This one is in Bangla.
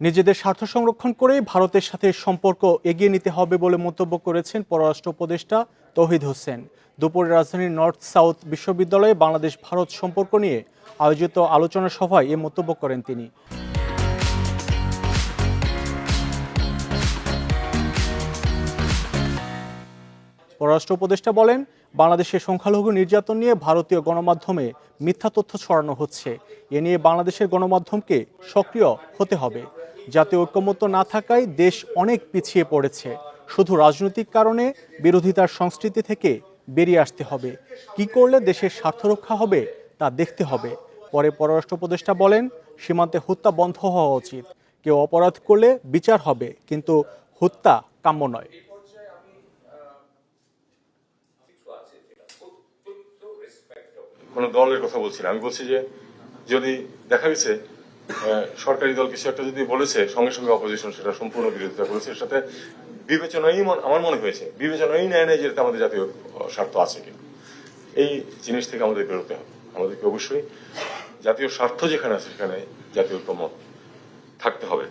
নিজেদের স্বার্থ সংরক্ষণ করেই ভারতের সাথে সম্পর্ক এগিয়ে নিতে হবে বলে মন্তব্য করেছেন পররাষ্ট্র উপদেষ্টা তৌহিদ হোসেন। দুপুরে রাজধানীর নর্থ সাউথ বিশ্ববিদ্যালয়ে বাংলাদেশ ভারত সম্পর্ক নিয়ে আয়োজিত আলোচনা সভায় এ মন্তব্য করেন তিনি। পররাষ্ট্র উপদেষ্টা বলেন বাংলাদেশের সংখ্যালঘু নির্যাতন নিয়ে ভারতীয় গণমাধ্যমে মিথ্যা তথ্য ছড়ানো হচ্ছে। এ নিয়ে বাংলাদেশের গণমাধ্যমকে সক্রিয় হতে হবে। জাতীয় ঐক্যমত্য না থাকায় দেশ অনেক পিছিয়ে পড়েছে। শুধু রাজনৈতিক কারণে বিরোধিতার সংস্কৃতি থেকে বেরিয়ে আসতে হবে। কি করলে দেশের স্বার্থ রক্ষা হবে, তা দেখতে হবে। পরে পররাষ্ট্র উপদেষ্টা বলেন, সীমান্তে হত্যা বন্ধ হওয়া উচিত। কেউ অপরাধ করলে বিচার হবে, কিন্তু হত্যা কাম্য নয়। কোনো দলের কথা বলছি না। আমি বলছি যে যদি দেখা গেছে সরকারি দল কিছু একটা যদি বলেছে, সঙ্গে সঙ্গে অপোজিশন সেটা সম্পূর্ণ বিরোধিতা করেছে, এর সাথে বিবেচনাই আমার মনে হয়েছে, বিবেচনাই নেয় নেয় যে আমাদের জাতীয় স্বার্থ আছে কি এই জিনিস থেকে আমাদের বেরোতে হবে। আমাদেরকে অবশ্যই জাতীয় স্বার্থ যেখানে আছে সেখানে জাতীয় ঐক্যমত থাকতে হবে।